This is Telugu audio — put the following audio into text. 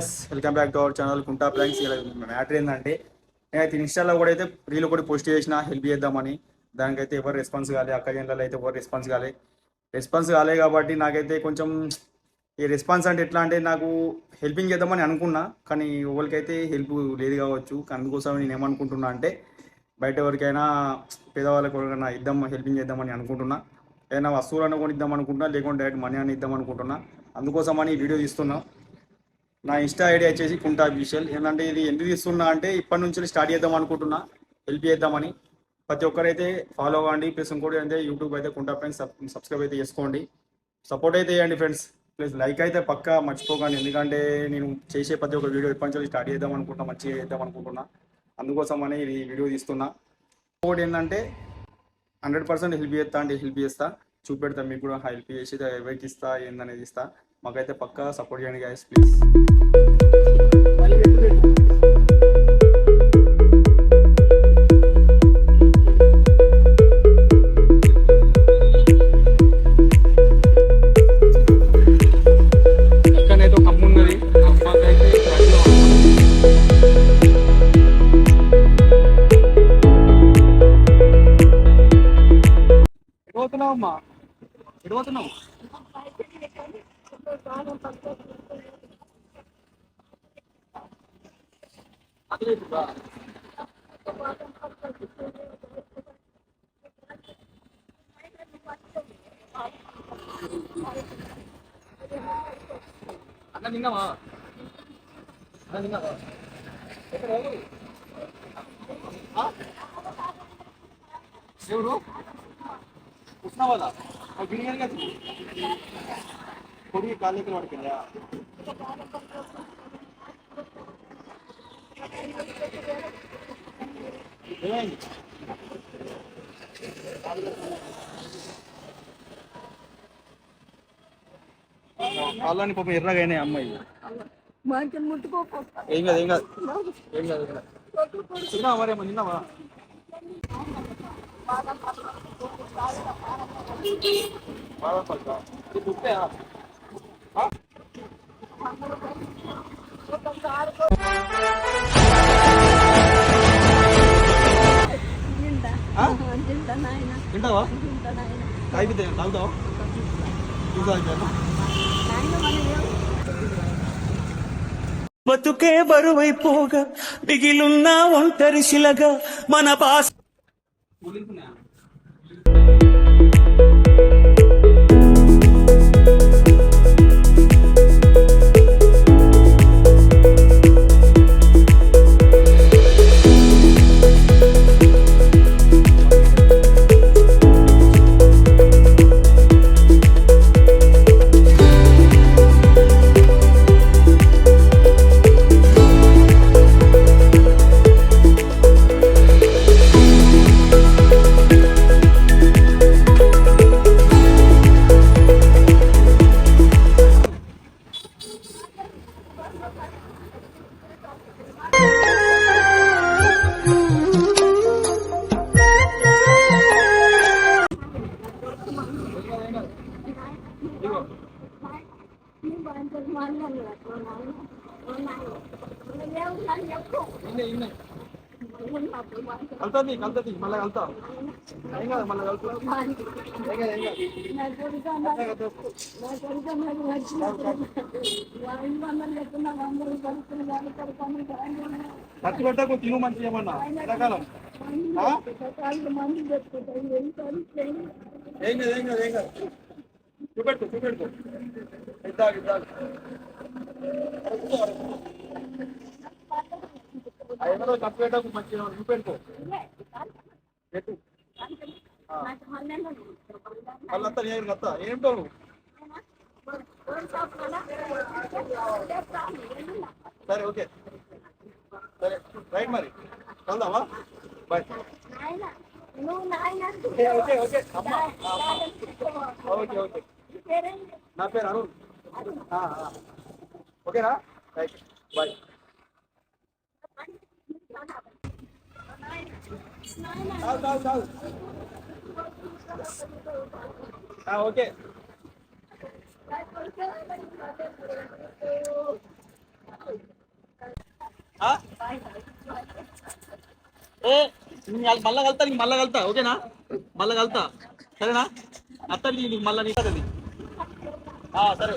Guys welcome back to our channel కుంటా ప్రాంక్స్. ఇలా మ్యాటర్ ఏంటంటే నేనైతే ఇన్స్టాలో కూడా అయితే రీల్ కూడా పోస్ట్ చేసిన హెల్ప్ చేద్దామని. దానికైతే ఎవరు రెస్పాన్స్ కాలే అక్క జన్లలో అయితే ఎవరు రెస్పాన్స్ కాలే. రెస్పాన్స్ కాలే కాబట్టి నాకైతే కొంచెం ఈ రెస్పాన్స్ అంటే ఎట్లా అంటే నాకు హెల్పింగ్ చేద్దామని అనుకున్నా కానీ ఎవరికైతే హెల్ప్ లేదు కావచ్చు అందుకోసం నేను ఏమనుకుంటున్నా అంటే బయట ఎవరికైనా పేదవాళ్ళకి ఎవరికైనా ఇద్దాం హెల్పింగ్ చేద్దామని అనుకుంటున్నా. ఏదైనా వస్తువులను కొని ఇద్దాం అనుకుంటున్నా లేకుంటే డైరెక్ట్ మనీ అని ఇద్దాం అనుకుంటున్నా. అందుకోసమని ఈ వీడియో తీస్తున్నా. నా ఇన్స్టా ఐడి వచ్చేసి కుంటా అఫీషియల్. ఏంటంటే ఇది ఎందుకు తీస్తున్నా అంటే ఇప్పటి నుంచి స్టార్ట్ చేద్దాం అనుకుంటున్నా. హెల్ప్ చేద్దామని. ప్రతి ఒక్కరైతే ఫాలో అవ్వండి. ప్లస్ ఇంకోటి అయితే యూట్యూబ్ అయితే కుంటా ఫ్రెండ్స్ సబ్స్క్రైబ్ అయితే చేసుకోండి. సపోర్ట్ అయితే చేయండి ఫ్రెండ్స్. ప్లస్ లైక్ అయితే పక్కా మర్చిపోకండి. ఎందుకంటే నేను చేసే ప్రతి ఒక్క వీడియో ఇప్పటి నుంచి స్టార్ట్ చేద్దాం అనుకుంటున్నా మంచిగా చేద్దాం అనుకుంటున్నా. అందుకోసం అని ఇది వీడియో తీస్తున్నా. ఇంకోటి ఏంటంటే హండ్రెడ్ పర్సెంట్ హెల్ప్ చేస్తా అంటే హెల్ప్ చేస్తా. చూపెడతా మీకు కూడా హెల్ప్ చేసి ఎవరికి ఇస్తా ఏందనేది ఇస్తా. మాకైతే పక్కా సపోర్ట్ చేయండి గాయస్ ప్లీజ్ ఇక్కడైతే అమ్మా అమ్మ అన్న తిన్నావా అన్న తిన్నావా ఎక్కడ ఎవరు? ఆ? ఉష్ణవాదా బిర్యానీ కొడుకు కాళ్ళకి పడుతుందా ఏమైంది? కాళ్ళని పాపం ఎర్రగా అయినాయి అమ్మాయి. మంచి ముట్టుకోకపోతా ఏం కాదు ఏం కాదు. ఏం కాదు తిన్నావా మరేమో తిన్నావా? బాధపడతా ఇది తింటావా? తాగితే తాగుతావా? బతుకే బరువైపోగా మిగిలున్న ఒంటరి శిలగా మన వాడి మమ్మల్ని చెప్తున్నా అందరూ కలుపుకుని వాళ్ళు కలుపుకొని ఖర్చు పెట్టకు తిను మంచి ఏమన్నా. ఎండాకాలం. ఏం ఏం కాదు ఏం కాదు ఏం కాదు. చూపెట్టు చూపెట్టు. ఇద్దాకు ఇద్దాకు ఐదు ఖర్చు పెట్టకు మంచి ఏమన్నా చూపెట్టుకో పెట్టు వాళ్ళంతా నేను కత్తా. ఏంటో సరే ఓకే. సరే రైట్ మరి. వెళ్దామా బాయ్. నువ్వు ఓకే ఓకే ఓకే. అమ్మా ఓకే. నా పేరు అరుణ్. ఆ, ఓకేనా? రైట్ బాయ్ ఆ, ఓకే. ఏ మళ్ళా కలుతా నీకు మళ్ళా కలుతా ఓకేనా? మళ్ళా కలుతా సరేనా? అత్త నీకు మళ్ళా నీకు. సరే సరే